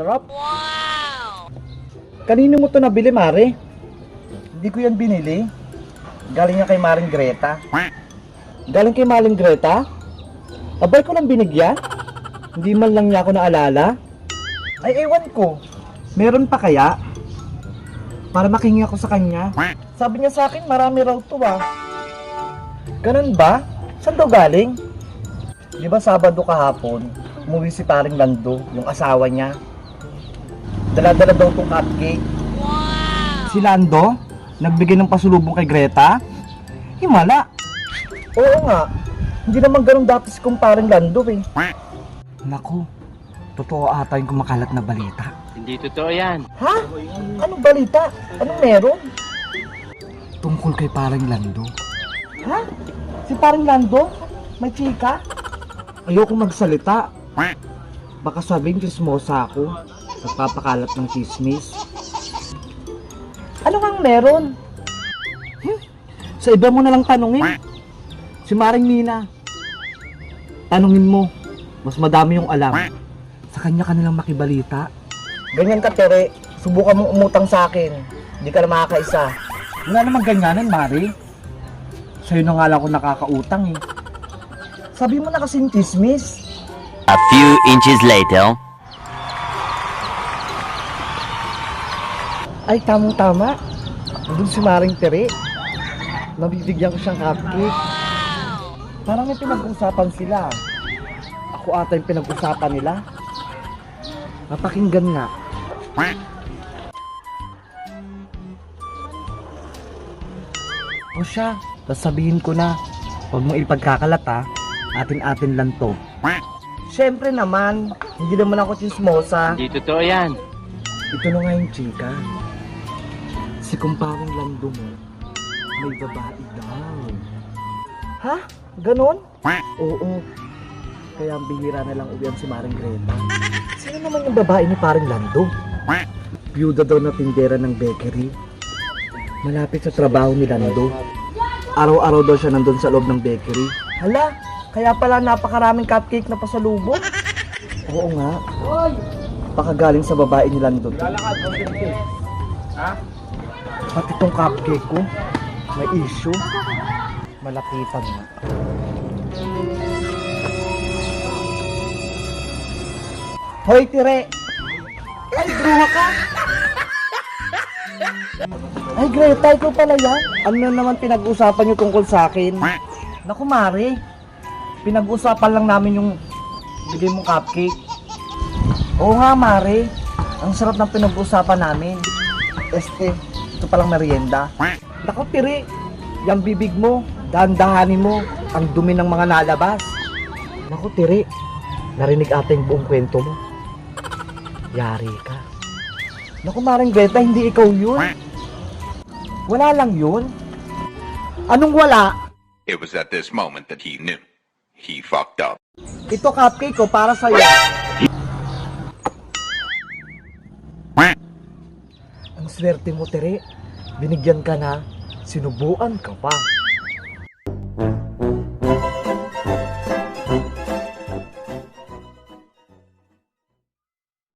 Sarap. Kanino mo to nabili, Mare? Hindi ko yan binili. Galing nga kay Maring Greta. Galing kay Maring Greta? Abay ko lang binigyan? Hindi man lang niya ako naalala? Ay, ewan ko. Meron pa kaya? Para makingi ako sa kanya. Sabi niya sa akin, marami raw to ah. Ganun ba? Saan daw galing? Di ba Sabado kahapon, umuwi si paring Lando, yung asawa niya. Dala-dala daw tong cupcake. Si Lando, nagbigay ng pasulubong kay Greta? Himala. Oo nga. Hindi naman ganun dati si kumparing Lando eh. Naku, totoo ata yung kumakalat na balita. Hindi totoo yan. Ha? Anong balita? Anong meron? Tungkol kay parang Lando. Ha? Si parang Lando? May chika? Ayoko magsalita. Baka sabihin chismosa ako. Nagpapakalat ng chismis. Ano kang meron? Hmm? Sa iba mo na lang tanungin. Si Maring Nina. Tanungin mo. Mas madami yung alam. Sa kanya ka nilang makibalita. Ganyan ka, Tere. Subukan mong umutang sa akin. Hindi ka na makakaisa. Wala namang ganyanan, Mari. Sa'yo na nga lang ako nakakautang eh. Sabi mo na kasing chismis. A few inches later. Ay, tamang-tama. Nandun si Maring Tere. Nabibigyan ko siyang cupcake. Parang may pinag-usapan sila. Ako ata yung pinag-usapan nila. Mapakinggan nga. O siya, sasabihin ko na. Huwag mo ipagkakalat ha. Atin-atin lang to. Siyempre naman, hindi naman ako chismosa. Hindi totoo yan. Ito na nga yung chika. Si kumpawang lando mo, may babae daw. Ha? Ganon? Oo. Kaya ang bihira na lang uwian si Maring Greta. Sino naman yung babae ni Paring Lando? Byuda daw na tindera ng bakery. Malapit sa trabaho ni Lando. Araw-araw daw siya nandun sa loob ng bakery. Hala, kaya pala napakaraming cupcake na pasalubong. Oo nga. Baka galing sa babae ni Lando. to. Pati tong cupcake ko, may issue. Malapitan nga. Hoy, tire! Ay, bruha ka! Ay, Greta, ikaw pala yan. Ano na naman pinag-usapan niyo tungkol sa akin? Naku, Mari. Pinag-usapan lang namin yung bigay mong cupcake. Oo nga, Mari. Ang sarap ng pinag-usapan namin. Este, ito palang merienda. Naku, tiri. Yung bibig mo, dahan-dahanin mo. Ang dumi ng mga nalabas. Naku, tiri. Narinig ata yung buong kwento mo. Yari ka. Naku, Maring Greta, hindi ikaw yun. Wala lang yun. Anong wala? It was at this moment that he knew. He fucked up. Ito cupcake ko para sa'yo. Swerte mo, Tere. Binigyan ka na, sinubuan ka pa.